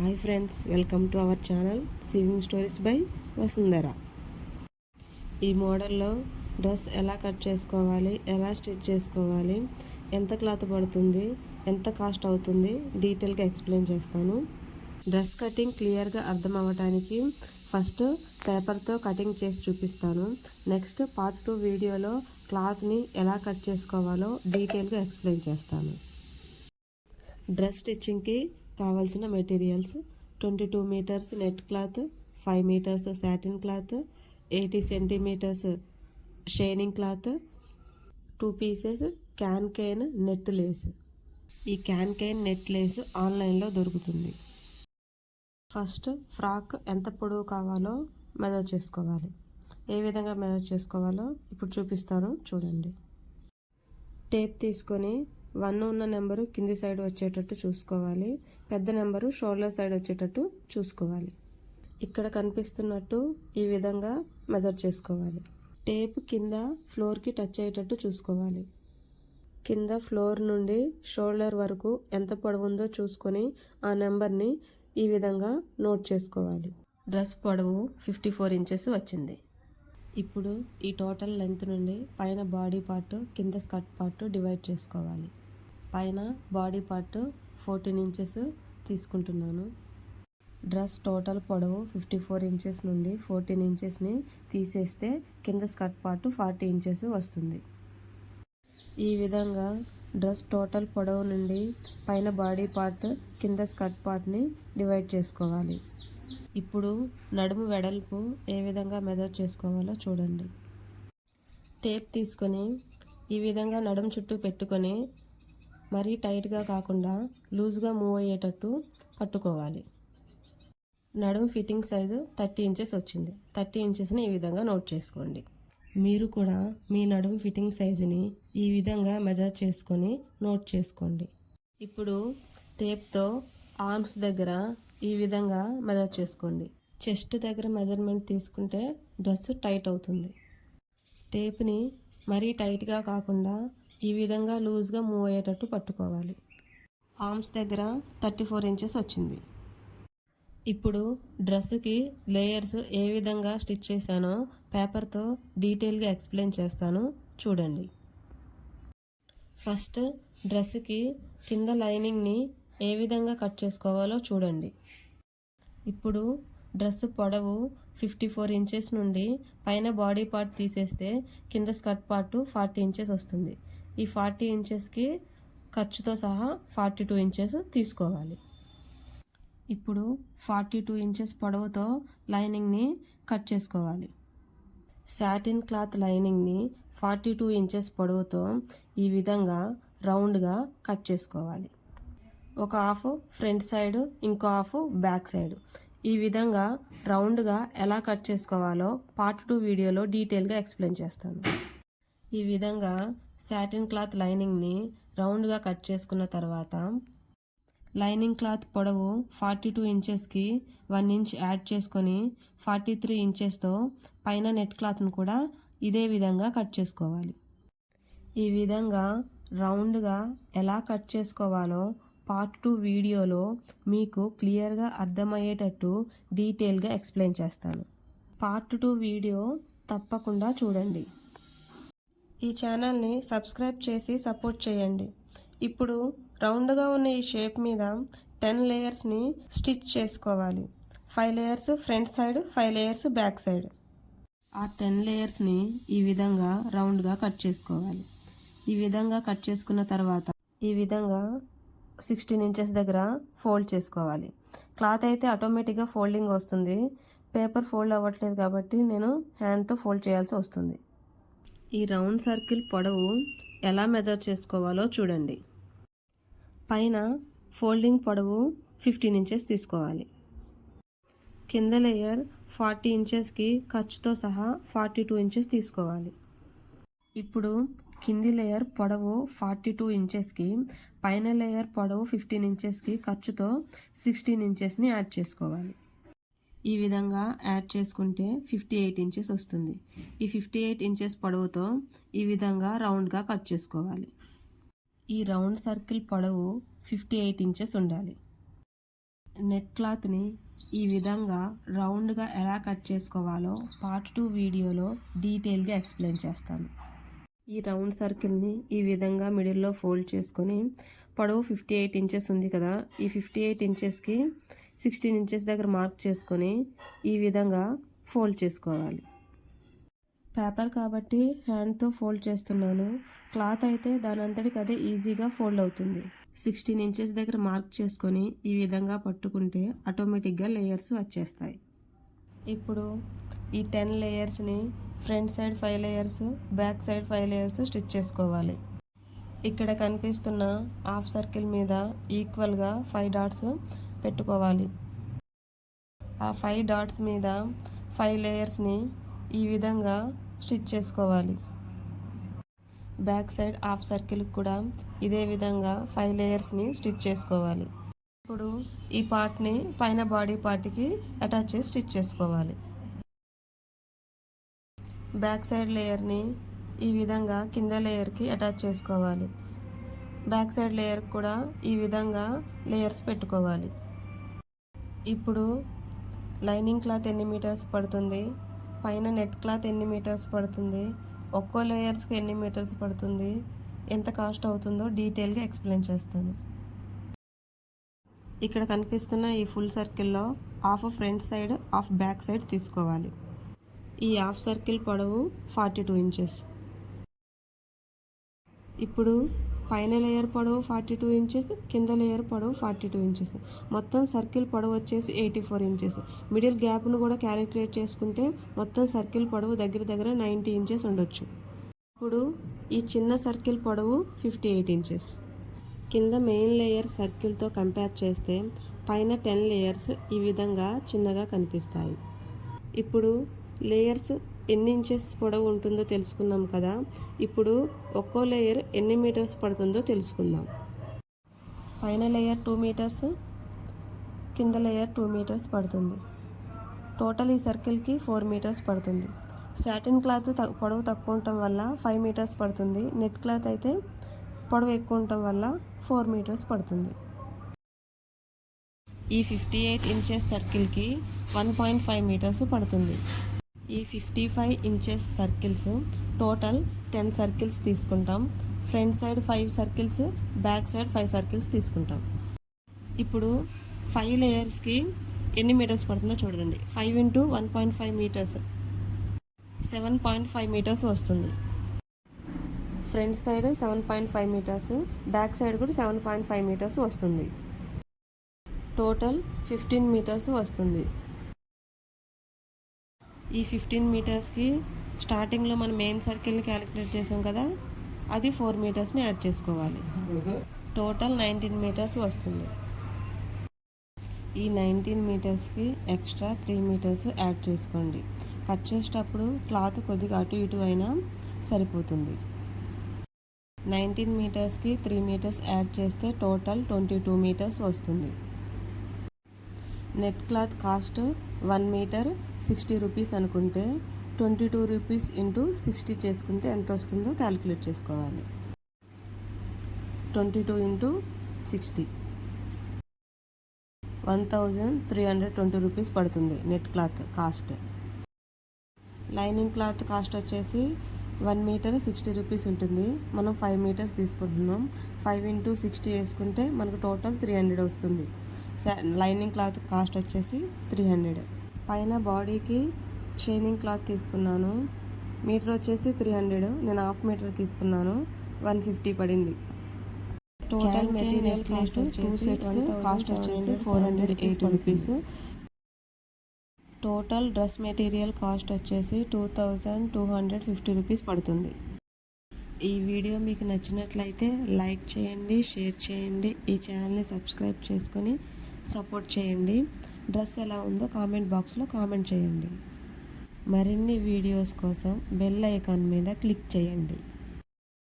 Hi friends welcome to our channel sewing stories by Vasundhara. ఈ మోడల్లో dress ఎలా cut చేసుకోవాలి ఎలా స్టిచ్ చేసుకోవాలి ఎంత క్లాత్ పడుతుంది ఎంత కాస్ట్ అవుతుంది డీటెయిల్గా ఎక్స్ప్లెయిన్ చేస్తాను. డ్రెస్ కటింగ్ క్లియర్గా అర్థం అవ్వటానికి ఫస్ట్ పేపర్తో కటింగ్ చేసి చూపిస్తాను. నెక్స్ట్ పార్ట్ టూ వీడియోలో క్లాత్ని ఎలా కట్ చేసుకోవాలో డీటెయిల్గా ఎక్స్ప్లెయిన్ చేస్తాను. డ్రెస్ స్టిచ్చింగ్కి కావాల్సిన materials twenty two metres net cloth five metres satin cloth eighty centimetres shining cloth two pieces cancan net lace. ఈ క్యాన్ కేన్ నెట్ లేస్ ఆన్లైన్లో దొరుకుతుంది. ఫస్ట్ ఫ్రాక్ ఎంత పొడవు కావాలో మెజర్ చేసుకోవాలి. ఏ విధంగా మెజర్ చేసుకోవాలో ఇప్పుడు చూపిస్తాను. చూడండి. టేప్ తీసుకొని వన్ ఉన్న నెంబరు కింది సైడ్ వచ్చేటట్టు చూసుకోవాలి. పెద్ద నెంబరు షోల్డర్ సైడ్ వచ్చేటట్టు చూసుకోవాలి. ఇక్కడ కనిపిస్తున్నట్టు ఈ విధంగా మెజర్ చేసుకోవాలి. టేప్ కింద ఫ్లోర్కి టచ్ అయ్యేటట్టు చూసుకోవాలి. కింద ఫ్లోర్ నుండి షోల్డర్ వరకు ఎంత పొడవు ఉందో చూసుకొని ఆ నెంబర్ని ఈ విధంగా నోట్ చేసుకోవాలి. డ్రెస్ పొడవు ఫిఫ్టీ ఫోర్ ఇంచెస్ వచ్చింది. ఇప్పుడు ఈ టోటల్ లెంత్ నుండి పైన బాడీ పార్ట్ కింద స్కర్ట్ పార్ట్ డివైడ్ చేసుకోవాలి. పైన బాడీ పార్ట్ ఫోర్టీన్ ఇంచెస్ తీసుకుంటున్నాను. డ్రెస్ టోటల్ పొడవు ఫిఫ్టీ ఫోర్ ఇంచెస్ నుండి ఫోర్టీన్ ఇంచెస్ని తీసేస్తే కింద స్కర్ట్ పార్ట్ ఫార్టీ ఇంచెస్ వస్తుంది. ఈ విధంగా డ్రెస్ టోటల్ పొడవు నుండి పైన బాడీ పార్ట్ కింద స్కర్ట్ పార్ట్ని డివైడ్ చేసుకోవాలి. ఇప్పుడు నడుము వెడల్పు ఏ విధంగా మెజర్ చేసుకోవాలో చూడండి. టేప్ తీసుకొని ఈ విధంగా నడుము చుట్టూ పెట్టుకొని మరీ టైట్గా కాకుండా లూజ్గా మూవ్ అయ్యేటట్టు పట్టుకోవాలి. నడుము ఫిట్టింగ్ సైజు థర్టీ ఇంచెస్ వచ్చింది. థర్టీ ఇంచెస్ని ఈ విధంగా నోట్ చేసుకోండి. మీరు కూడా మీ నడుము ఫిట్టింగ్ సైజుని ఈ విధంగా మెజర్ చేసుకొని నోట్ చేసుకోండి. ఇప్పుడు టేప్తో ఆర్మ్స్ దగ్గర ఈ విధంగా మెజర్ చేసుకోండి. చెస్ట్ దగ్గర మెజర్మెంట్ తీసుకుంటే డ్రెస్ టైట్ అవుతుంది. టేప్ని మరీ టైట్గా కాకుండా ఈ విధంగా లూజ్గా మూవ్ అయ్యేటట్టు పట్టుకోవాలి. ఆర్మ్స్ దగ్గర థర్టీ ఫోర్ ఇంచెస్ వచ్చింది. ఇప్పుడు డ్రెస్కి లేయర్స్ ఏ విధంగా స్టిచ్ చేశానో పేపర్తో డీటెయిల్గా ఎక్స్ప్లెయిన్ చేస్తాను. చూడండి. ఫస్ట్ డ్రెస్కి కింద లైనింగ్ని ఏ విధంగా కట్ చేసుకోవాలో చూడండి. ఇప్పుడు డ్రెస్ పొడవు ఫిఫ్టీ ఫోర్ ఇంచెస్ నుండి పైన బాడీ పార్ట్ తీసేస్తే కింద స్కర్ట్ పార్ట్ ఫార్టీ ఇంచెస్ వస్తుంది. ఈ ఫార్టీ ఇంచెస్కి ఖర్చుతో సహా ఫార్టీ టూ ఇంచెస్ తీసుకోవాలి. ఇప్పుడు ఫార్టీ టూ ఇంచెస్ పొడవుతో లైనింగ్ని కట్ చేసుకోవాలి. సాటిన్ క్లాత్ లైనింగ్ని ఫార్టీ టూ ఇంచెస్ పొడవుతో ఈ విధంగా రౌండ్గా కట్ చేసుకోవాలి. ఒక హాఫ్ ఫ్రంట్ సైడ్ ఇంకో హాఫ్ బ్యాక్ సైడ్. ఈ విధంగా రౌండ్గా ఎలా కట్ చేసుకోవాలో పార్ట్ టూ వీడియోలో డీటెయిల్గా ఎక్స్ప్లెయిన్ చేస్తాను. ఈ విధంగా శాటిన్ క్లాత్ లైనింగ్ని రౌండ్గా కట్ చేసుకున్న తర్వాత లైనింగ్ క్లాత్ పొడవు ఫార్టీ టూ ఇంచెస్కి వన్ ఇంచ్ యాడ్ చేసుకొని ఫార్టీ త్రీ ఇంచెస్తో పైన నెట్ క్లాత్ను కూడా ఇదే విధంగా కట్ చేసుకోవాలి. ఈ విధంగా రౌండ్గా ఎలా కట్ చేసుకోవాలో పార్ట్ టూ వీడియోలో మీకు క్లియర్గా అర్థమయ్యేటట్టు డీటెయిల్గా ఎక్స్ప్లెయిన్ చేస్తాను. పార్ట్ టూ వీడియో తప్పకుండా చూడండి. ఈ ఛానల్ని సబ్స్క్రైబ్ చేసి సపోర్ట్ చేయండి. ఇప్పుడు రౌండ్గా ఉన్న ఈ షేప్ మీద టెన్ లేయర్స్ని స్టిచ్ చేసుకోవాలి. Five layers front side five layers back side. ఆ టెన్ లేయర్స్ని ఈ విధంగా రౌండ్గా కట్ చేసుకోవాలి. ఈ విధంగా కట్ చేసుకున్న తర్వాత ఈ విధంగా సిక్స్టీన్ ఇంచెస్ దగ్గర ఫోల్డ్ చేసుకోవాలి. క్లాత్ అయితే ఆటోమేటిక్గా ఫోల్డింగ్ వస్తుంది. పేపర్ ఫోల్డ్ అవ్వట్లేదు కాబట్టి నేను హ్యాండ్తో ఫోల్డ్ చేయాల్సి వస్తుంది. ఈ రౌండ్ సర్కిల్ పొడవు ఎలా మెజర్ చేసుకోవాలో చూడండి. పైన ఫోల్డింగ్ పొడవు ఫిఫ్టీన్ ఇంచెస్ తీసుకోవాలి. కింద లేయర్ ఫార్టీ ఇంచెస్కి ఖర్చుతో సహా ఫార్టీ టూ ఇంచెస్ తీసుకోవాలి. ఇప్పుడు కింది లేయర్ పొడవు ఫార్టీ టూ ఇంచెస్కి పైన లేయర్ పొడవు ఫిఫ్టీన్ ఇంచెస్కి ఖర్చుతో సిక్స్టీన్ ఇంచెస్ని యాడ్ చేసుకోవాలి. ఈ విధంగా యాడ్ చేసుకుంటే ఫిఫ్టీ ఎయిట్ ఇంచెస్ వస్తుంది. ఈ ఫిఫ్టీ ఎయిట్ ఇంచెస్ పొడవుతో ఈ విధంగా రౌండ్గా కట్ చేసుకోవాలి. ఈ రౌండ్ సర్కిల్ పొడవు ఫిఫ్టీ ఎయిట్ ఇంచెస్ ఉండాలి. నెట్ క్లాత్ని ఈ విధంగా రౌండ్గా ఎలా కట్ చేసుకోవాలో పార్ట్ టూ వీడియోలో డీటెయిల్గా ఎక్స్ప్లెయిన్ చేస్తాను. ఈ రౌండ్ సర్కిల్ని ఈ విధంగా మిడిల్లో ఫోల్డ్ చేసుకొని పొడవు ఫిఫ్టీ ఎయిట్ ఇంచెస్ ఉంది కదా ఈ ఫిఫ్టీ ఎయిట్ ఇంచెస్కి సిక్స్టీన్ ఇంచెస్ దగ్గర మార్క్ చేసుకొని ఈ విధంగా ఫోల్డ్ చేసుకోవాలి. పేపర్ కాబట్టి హ్యాండ్తో ఫోల్డ్ చేస్తున్నాను. క్లాత్ అయితే దాని అంతటికి అదే ఈజీగా ఫోల్డ్ అవుతుంది. సిక్స్టీన్ ఇంచెస్ దగ్గర మార్క్ చేసుకొని ఈ విధంగా పట్టుకుంటే ఆటోమేటిక్గా లేయర్స్ వచ్చేస్తాయి. ఇప్పుడు ఈ ten లేయర్స్ని front side five layers back side five layers stitch చేసుకోవాలి. ఇక్కడ కనిపిస్తున్న హాఫ్ సర్కిల్ మీద ఈక్వల్గా ఫైవ్ డాట్స్ పెట్టుకోవాలి. ఆ ఫైవ్ డాట్స్ మీద ఫైవ్ లేయర్స్ని ఈ విధంగా స్టిచ్ చేసుకోవాలి. బ్యాక్ సైడ్ హాఫ్ సర్కిల్ కూడా ఇదే విధంగా ఫైవ్ లేయర్స్ని స్టిచ్ చేసుకోవాలి. ఇప్పుడు ఈ పార్ట్ని పైన బాడీ పార్ట్కి అటాచ్ చేసి స్టిచ్ చేసుకోవాలి. బ్యాక్ సైడ్ లేయర్ని ఈ విధంగా కింద లేయర్కి అటాచ్ చేసుకోవాలి. బ్యాక్ సైడ్ లేయర్ కూడా ఈ విధంగా లేయర్స్ పెట్టుకోవాలి. ఇప్పుడు లైనింగ్ క్లాత్ ఎన్ని మీటర్స్ పడుతుంది? పైన నెట్ క్లాత్ ఎన్ని మీటర్స్ పడుతుంది? ఒక్కో లేయర్స్కి ఎన్ని మీటర్స్ పడుతుంది? ఎంత కాస్ట్ అవుతుందో డీటెయిల్గా ఎక్స్ప్లెయిన్ చేస్తాను. ఇక్కడ కనిపిస్తున్న ఈ ఫుల్ సర్కిల్లో half front side half back side తీసుకోవాలి. ఈ హాఫ్ సర్కిల్ పొడవు ఫార్టీ టూ ఇంచెస్. ఇప్పుడు పైన లేయర్ పొడవు ఫార్టీ టూ ఇంచెస్ కింద లేయర్ పొడవు ఫార్టీ టూ ఇంచెస్. మొత్తం సర్కిల్ పొడవు వచ్చేసి ఎయిటీ ఫోర్ ఇంచెస్. మిడిల్ గ్యాప్ను కూడా క్యాలిక్యులేట్ చేసుకుంటే మొత్తం సర్కిల్ పొడవు దగ్గర దగ్గర నైంటీ ఇంచెస్ ఉండొచ్చు. ఇప్పుడు ఈ చిన్న సర్కిల్ పొడవు ఫిఫ్టీ ఎయిట్ ఇంచెస్. కింద మెయిన్ లేయర్ సర్కిల్తో కంపేర్ చేస్తే పైన టెన్ లేయర్స్ ఈ విధంగా చిన్నగా కనిపిస్తాయి. ఇప్పుడు లేయర్స్ ఎన్ని ఇంచెస్ పొడవు ఉంటుందో తెలుసుకున్నాం కదా. ఇప్పుడు ఒక్కో లేయర్ ఎన్ని మీటర్స్ పడుతుందో తెలుసుకుందాం. పైన లేయర్ టూ మీటర్స్ కింద లేయర్ టూ మీటర్స్ పడుతుంది. టోటల్ ఈ సర్కిల్కి ఫోర్ మీటర్స్ పడుతుంది. సాటిన్ క్లాత్ పొడవు తక్కువ ఉండటం వల్ల ఫైవ్ మీటర్స్ పడుతుంది. నెట్ క్లాత్ అయితే పొడవు ఎక్కువ ఉండటం వల్ల ఫోర్ మీటర్స్ పడుతుంది. ఈ ఫిఫ్టీ ఎయిట్ ఇంచెస్ సర్కిల్కి వన్ పాయింట్ ఫైవ్ మీటర్స్ పడుతుంది. ఈ fifty five inches circles total ten circles తీసుకుంటాం. Front side five circles back side five circles తీసుకుంటాం. ఇప్పుడు ఫైవ్ లేయర్స్కి ఎన్ని మీటర్స్ పడుతుందో చూడండి. Five into one point five metres seven point five metres వస్తుంది. Front side seven point five metres back side కూడా seven point five metres వస్తుంది. Total fifteen metres వస్తుంది. ఈ ఫిఫ్టీన్ మీటర్స్కి స్టార్టింగ్లో మనం మెయిన్ సర్కిల్ని క్యాలిక్యులేట్ చేసాం కదా అది ఫోర్ మీటర్స్ని యాడ్ చేసుకోవాలి. టోటల్ నైన్టీన్ మీటర్స్ వస్తుంది. ఈ నైన్టీన్ మీటర్స్కి ఎక్స్ట్రా త్రీ మీటర్స్ యాడ్ చేసుకోండి. కట్ చేసేటప్పుడు క్లాత్ కొద్దిగా అటు ఇటు అయినా సరిపోతుంది. నైన్టీన్ మీటర్స్కి త్రీ మీటర్స్ యాడ్ చేస్తే టోటల్ ట్వంటీ టూ మీటర్స్ వస్తుంది. Net cloth cost one metre sixty rupees అనుకుంటే twenty two rupees into sixty చేసుకుంటే ఎంత వస్తుందో క్యాలిక్యులేట్ చేసుకోవాలి. Twenty two into sixty. One thousand three hundred twenty rupees పడుతుంది net cloth cost. Lining cloth cost వచ్చేసి one metre sixty rupees ఉంటుంది. మనం five metres తీసుకుంటున్నాం. ఫైవ్ ఇంటూ సిక్స్టీ వేసుకుంటే మనకు టోటల్ త్రీ హండ్రెడ్ వస్తుంది. లైనింగ్ క్లాత్ కాస్ట్ వచ్చేసి three hundred. పైన బాడీకి షైనింగ్ క్లాత్ తీసుకున్నాను. మీటర్ వచ్చేసి త్రీ హండ్రెడ్. నేను హాఫ్ మీటర్ తీసుకున్నాను. వన్ ఫిఫ్టీ పడింది. Total material cost two sets cost వచ్చేసి four hundred eighty rupees. Total dress material cost వచ్చేసి two thousand two hundred fifty rupees పడుతుంది. ఈ వీడియో మీకు నచ్చినట్లయితే లైక్ చేయండి షేర్ చేయండి. ఈ ఛానల్ని సబ్స్క్రైబ్ చేసుకొని సపోర్ట్ చేయండి. డ్రెస్ ఎలా ఉందో కామెంట్ బాక్స్లో కామెంట్ చేయండి. మరిన్ని వీడియోస్ కోసం బెల్ ఐకాన్ మీద క్లిక్ చేయండి.